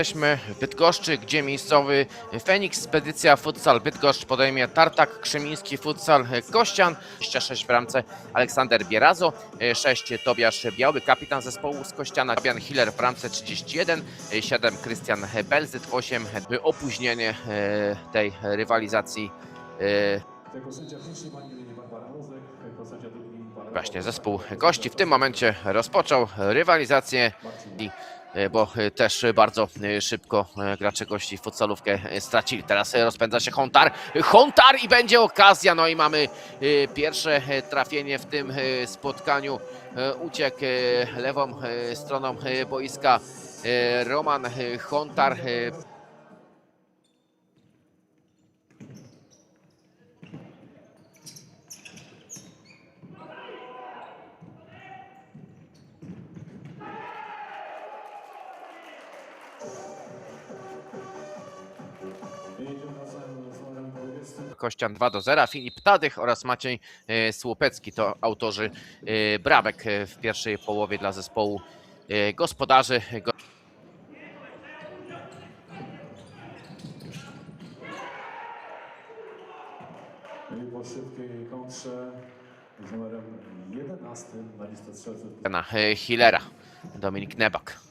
Jesteśmy w Bydgoszczy, gdzie miejscowy Feniks Spedycja Futsal Bydgoszcz podejmie Tartak Krzemiński Futsal Kościan. 26 w bramce Aleksander Bierazo, 6 Tobiasz Biały, kapitan zespołu z Kościana, Fabian Hiller w bramce 31, 7 Krystian Belzyt, 8 opóźnienie e, tej rywalizacji właśnie zespół gości w tym momencie rozpoczął rywalizację e, bo e, też bardzo e, szybko gracze gości futsalówkę e, stracili. Teraz rozpędza się Hontar. Hontar i będzie okazja. No i mamy pierwsze trafienie w tym spotkaniu. Uciekł lewą stroną boiska Roman Hontar. Kościan 2 do 0. Filip Tadych oraz Maciej e, Słupecki to autorzy e, bramek e, w pierwszej połowie dla zespołu gospodarzy. Po szybkiej kontrze z numerem 11 na listę strzelców. na Hillera. Dominik Nebak.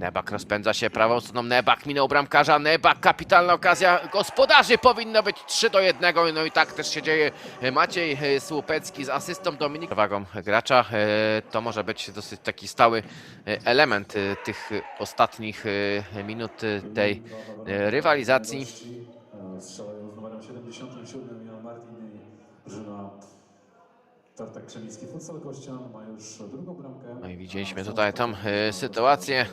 Nebak rozpędza się prawą stroną. Nebak minął bramkarza. Nebak, kapitalna okazja. Gospodarzy powinno być 3 do 1. No i tak też się dzieje. Maciej e, Słupecki z asystą Dominik. Wagą gracza. E, To może być dosyć taki stały e, element tych ostatnich minut tej rywalizacji. Z numerem 77 Jan Martin i Tartak Krzemiński Futsal Kościan ma już drugą bramkę. No i widzieliśmy tutaj tą e, sytuację.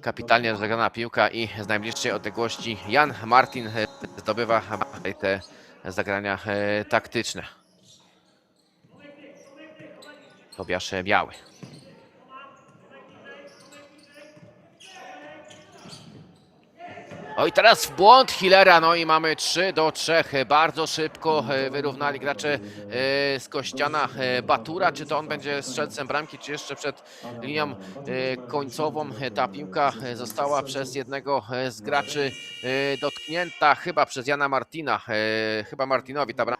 Kapitalnie rozegrana piłka i z najbliższej odległości Jan Martin e, zdobywa tutaj te zagrania e, taktyczne. Tobiasz Biały. Oj, teraz w błąd Hillera, no i mamy 3 do 3. Bardzo szybko e, wyrównali gracze e, z Kościana e, Batura. Czy to on będzie strzelcem bramki, czy jeszcze przed linią końcową ta piłka została przez jednego z graczy dotknięta, chyba przez Jana Martina. Chyba Martinowi ta bramka.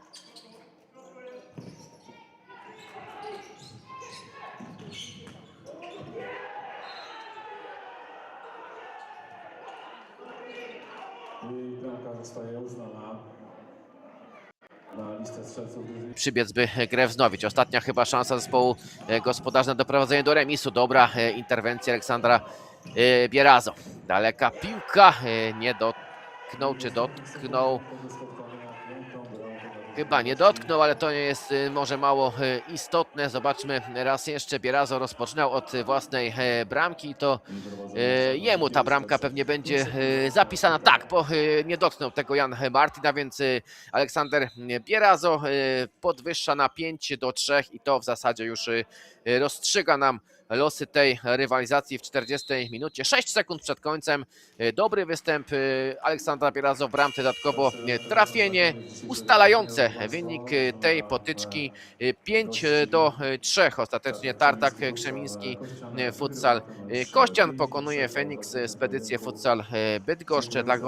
Przybiec, by grę wznowić. Ostatnia chyba szansa zespołu e, gospodarza na doprowadzenie do remisu. Dobra e, interwencja Aleksandra e, Bierazo. Daleka piłka, nie dotknął, czy dotknął. Tego spotkania piątą bramkę na Chyba nie dotknął, ale to nie jest e, może mało e, istotne. Zobaczmy raz jeszcze. Bierazo rozpoczynał od własnej e, bramki to e, jemu ta bramka pewnie będzie e, zapisana. Tak, bo nie dotknął tego Jan Martin, a więc e, Aleksander Bierazo podwyższa na 5 do 3 i to w zasadzie już rozstrzyga nam losy tej rywalizacji w 40 minucie. 6 sekund przed końcem. E, Dobry występ e, Aleksandra Bierazo w bramce, dodatkowo e, trafienie ustalające wynik tej potyczki 5 do 3. Ostatecznie Tartak Krzemiński Futsal Kościan pokonuje Feniks Spedycję Futsal Bydgoszcz. Dla gości